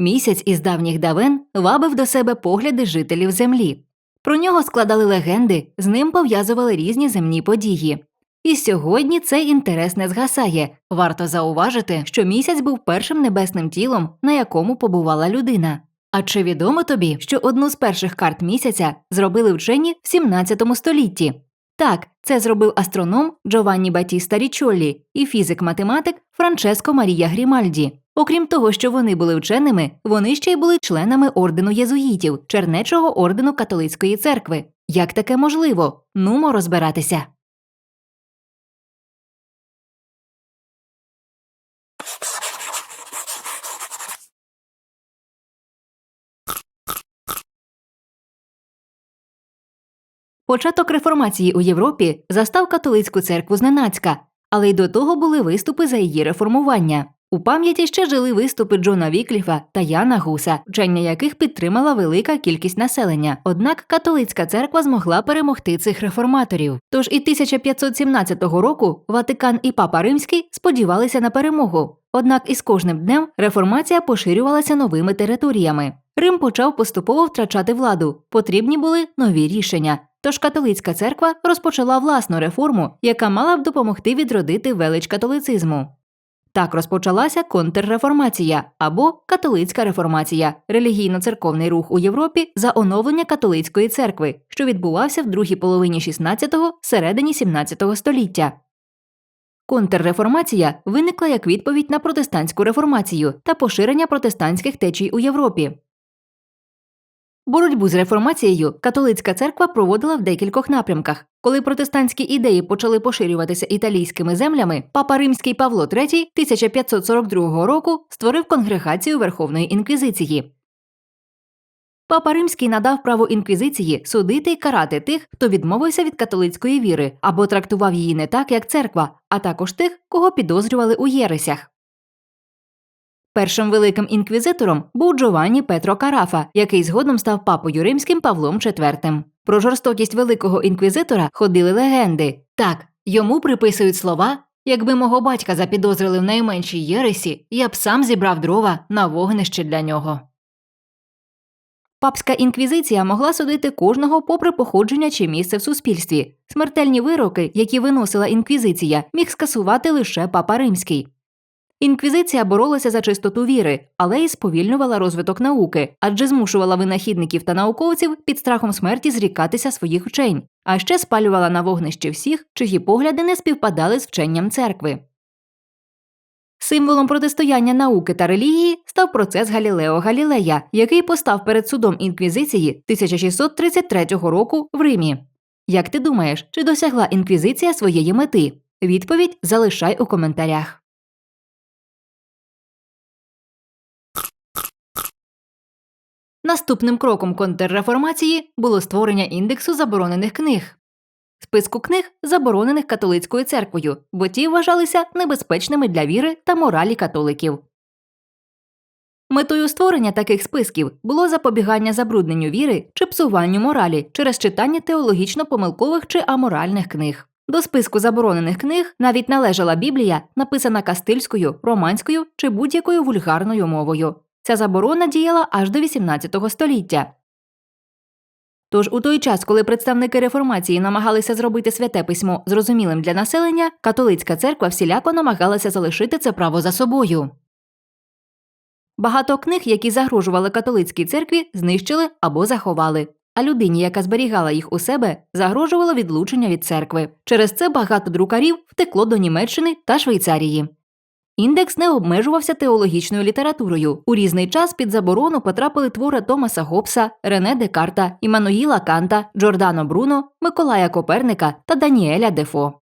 Місяць із давніх давен вабив до себе погляди жителів землі. Про нього складали легенди, з ним пов'язували різні земні події. І сьогодні цей інтерес не згасає. Варто зауважити, що місяць був першим небесним тілом, на якому побувала людина. А чи відомо тобі, що одну з перших карт місяця зробили вчені в 17 столітті? Так, це зробив астроном Джованні Батіста Річоллі і фізик-математик Франческо Марія Грімальді. Окрім того, що вони були вченими, вони ще й були членами ордену єзуїтів, чернечого ордену католицької церкви. Як таке можливо? Нумо розбиратися. Початок реформації у Європі застав католицьку церкву зненацька, але й до того були виступи за її реформування. У пам'яті ще жили виступи Джона Вікліфа та Яна Гуса, вчення яких підтримала велика кількість населення. Однак католицька церква змогла перемогти цих реформаторів. Тож і 1517 року Ватикан і Папа Римський сподівалися на перемогу. Однак із кожним днем реформація поширювалася новими територіями. Рим почав поступово втрачати владу. Потрібні були нові рішення. Тож католицька церква розпочала власну реформу, яка мала б допомогти відродити велич католицизму. Так розпочалася контрреформація або католицька реформація, релігійно-церковний рух у Європі за оновлення католицької церкви, що відбувався в другій половині 16-го, середині 17-го століття. Контрреформація виникла як відповідь на протестантську реформацію та поширення протестантських течій у Європі. Боротьбу з реформацією католицька церква проводила в декількох напрямках. Коли протестантські ідеї почали поширюватися італійськими землями, папа римський Павло III 1542 року створив конгрегацію Верховної інквізиції. Папа Римський надав право інквізиції судити й карати тих, хто відмовився від католицької віри або трактував її не так, як церква, а також тих, кого підозрювали у єресях. Першим великим інквізитором був Джованні Петро Карафа, який згодом став папою римським Павлом IV. Про жорстокість великого інквізитора ходили легенди. Так, йому приписують слова. Якби мого батька запідозрили в найменшій єресі, я б сам зібрав дрова на вогнище для нього. Папська інквізиція могла судити кожного попри походження чи місце в суспільстві. Смертельні вироки, які виносила інквізиція, міг скасувати лише папа римський. Інквізиція боролася за чистоту віри, але й сповільнювала розвиток науки, адже змушувала винахідників та науковців під страхом смерті зрікатися своїх вчень, а ще спалювала на вогнищі всіх, чиї погляди не співпадали з вченням церкви. Символом протистояння науки та релігії став процес Галілео Галілея, який постав перед судом інквізиції 1633 року в Римі. Як ти думаєш, чи досягла інквізиція своєї мети? Відповідь залишай у коментарях. Наступним кроком контрреформації було створення індексу заборонених книг. Списку книг, заборонених католицькою церквою, бо ті вважалися небезпечними для віри та моралі католиків. Метою створення таких списків було запобігання забрудненню віри чи псуванню моралі через читання теологічно помилкових чи аморальних книг. До списку заборонених книг навіть належала Біблія, написана кастильською, романською чи будь-якою вульгарною мовою. Ця заборона діяла аж до 18 століття. Тож у той час, коли представники реформації намагалися зробити святе письмо зрозумілим для населення, католицька церква всіляко намагалася залишити це право за собою. Багато книг, які загрожували католицькій церкві, знищили або заховали. А людині, яка зберігала їх у себе, загрожувало відлучення від церкви. Через це багато друкарів втекло до Німеччини та Швейцарії. Індекс не обмежувався теологічною літературою. У різний час під заборону потрапили твори Томаса Гоббса, Рене Декарта, Імануїла Канта, Джордано Бруно, Миколая Коперника та Даніеля Дефо.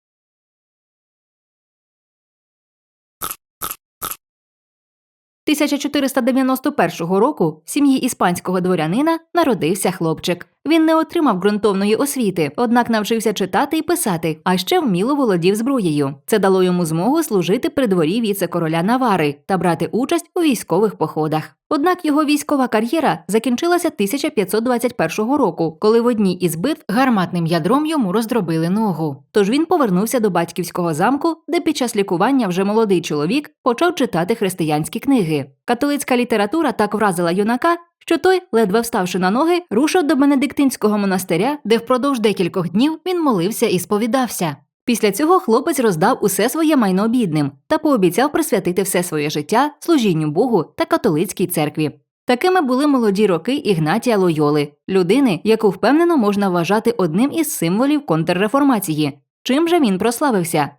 – 1491 року в сім'ї іспанського дворянина народився хлопчик. Він не отримав ґрунтовної освіти, однак навчився читати і писати, а ще вміло володів зброєю. Це дало йому змогу служити при дворі віце-короля Навари та брати участь у військових походах. Однак його військова кар'єра закінчилася 1521 року, коли в одній із битв гарматним ядром йому роздробили ногу. Тож він повернувся до батьківського замку, де під час лікування вже молодий чоловік почав читати християнські книги. Католицька література так вразила юнака, що той, ледве вставши на ноги, рушив до Бенедиктинського монастиря, де впродовж декількох днів він молився і сповідався. Після цього хлопець роздав усе своє майно бідним та пообіцяв присвятити все своє життя служінню Богу та католицькій церкві. Такими були молоді роки Ігнатія Лойоли, людини, яку впевнено можна вважати одним із символів контрреформації. Чим же він прославився?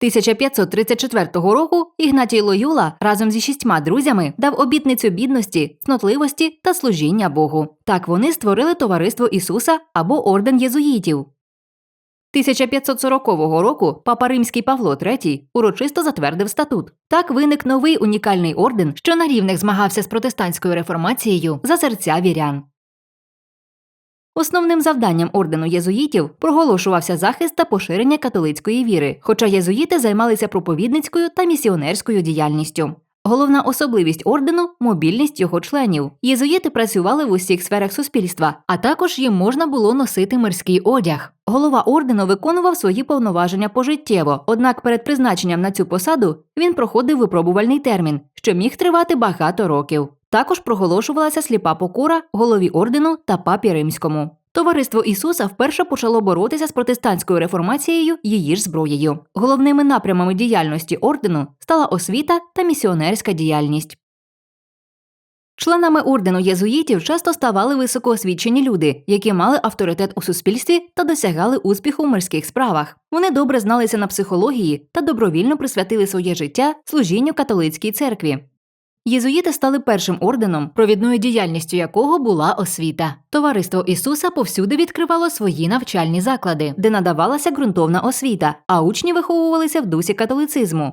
1534 року Ігнатій Лоюла разом зі шістьма друзями дав обітницю бідності, цнотливості та служіння Богу. Так вони створили товариство Ісуса або орден єзуїтів. 1540 року папа римський Павло III урочисто затвердив статут. Так виник новий унікальний орден, що на рівних змагався з протестантською реформацією за серця вірян. Основним завданням ордену єзуїтів проголошувався захист та поширення католицької віри, хоча єзуїти займалися проповідницькою та місіонерською діяльністю. Головна особливість ордену мобільність його членів. Єзуїти працювали в усіх сферах суспільства, а також їм можна було носити мирський одяг. Голова ордену виконував свої повноваження пожиттєво, однак перед призначенням на цю посаду він проходив випробувальний термін, що міг тривати багато років. Також проголошувалася сліпа покора голові ордену та папі римському. Товариство Ісуса вперше почало боротися з протестантською реформацією її ж зброєю. Головними напрямами діяльності ордену стала освіта та місіонерська діяльність. Членами ордену єзуїтів часто ставали високоосвічені люди, які мали авторитет у суспільстві та досягали успіху в мирських справах. Вони добре зналися на психології та добровільно присвятили своє життя служінню католицькій церкві. Єзуїти стали першим орденом, провідною діяльністю якого була освіта. Товариство Ісуса повсюди відкривало свої навчальні заклади, де надавалася ґрунтовна освіта, а учні виховувалися в дусі католицизму.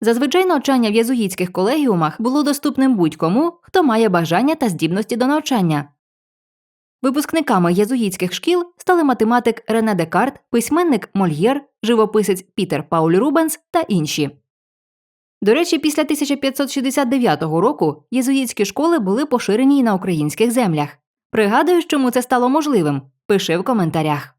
Зазвичай навчання в єзуїтських колегіумах було доступним будь-кому, хто має бажання та здібності до навчання. Випускниками єзуїтських шкіл стали математик Рене Декарт, письменник Мольєр, живописець Пітер Пауль Рубенс та інші. До речі, після 1569 року єзуїтські школи були поширені й на українських землях. Пригадую, чому це стало можливим. Пиши в коментарях.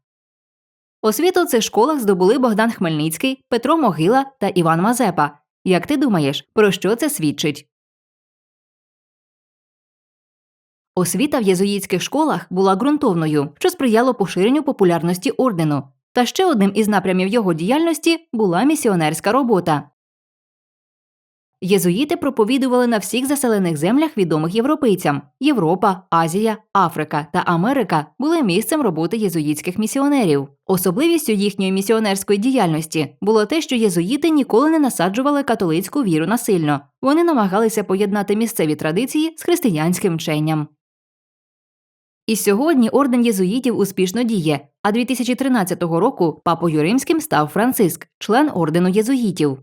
Освіту в цих школах здобули Богдан Хмельницький, Петро Могила та Іван Мазепа. Як ти думаєш, про що це свідчить? Освіта в єзуїтських школах була ґрунтовною, що сприяло поширенню популярності ордену. Та ще одним із напрямів його діяльності була місіонерська робота. Єзуїти проповідували на всіх заселених землях відомих європейцям. Європа, Азія, Африка та Америка були місцем роботи єзуїтських місіонерів. Особливістю їхньої місіонерської діяльності було те, що єзуїти ніколи не насаджували католицьку віру насильно. Вони намагалися поєднати місцеві традиції з християнським вченням. І сьогодні орден єзуїтів успішно діє, а 2013 року папою римським став Франциск, член ордену єзуїтів.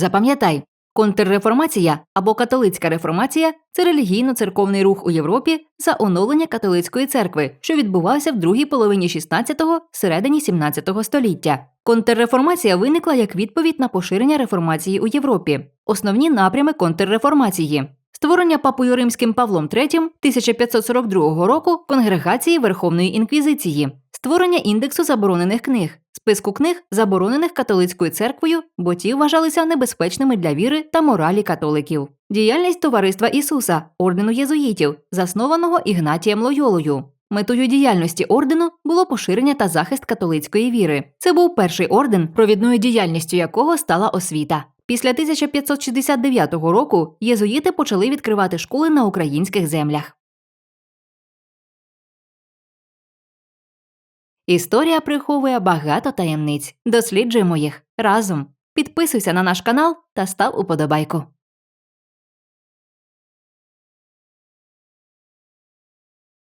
Запам'ятай, контрреформація або католицька реформація це релігійно-церковний рух у Європі за оновлення католицької церкви, що відбувався в другій половині 16-го, середині 17-го століття. Контрреформація виникла як відповідь на поширення реформації у Європі. Основні напрями контрреформації. Створення папою римським Павлом III 1542 року конгрегації Верховної інквізиції, створення індексу заборонених книг, списку книг, заборонених католицькою церквою, бо ті вважалися небезпечними для віри та моралі католиків. Діяльність Товариства Ісуса, ордену єзуїтів, заснованого Ігнатієм Лойолою. Метою діяльності ордену було поширення та захист католицької віри. Це був перший орден, провідною діяльністю якого стала освіта. Після 1569 року єзуїти почали відкривати школи на українських землях. Історія приховує багато таємниць. Досліджуємо їх разом. Підписуйся на наш канал та став уподобайку.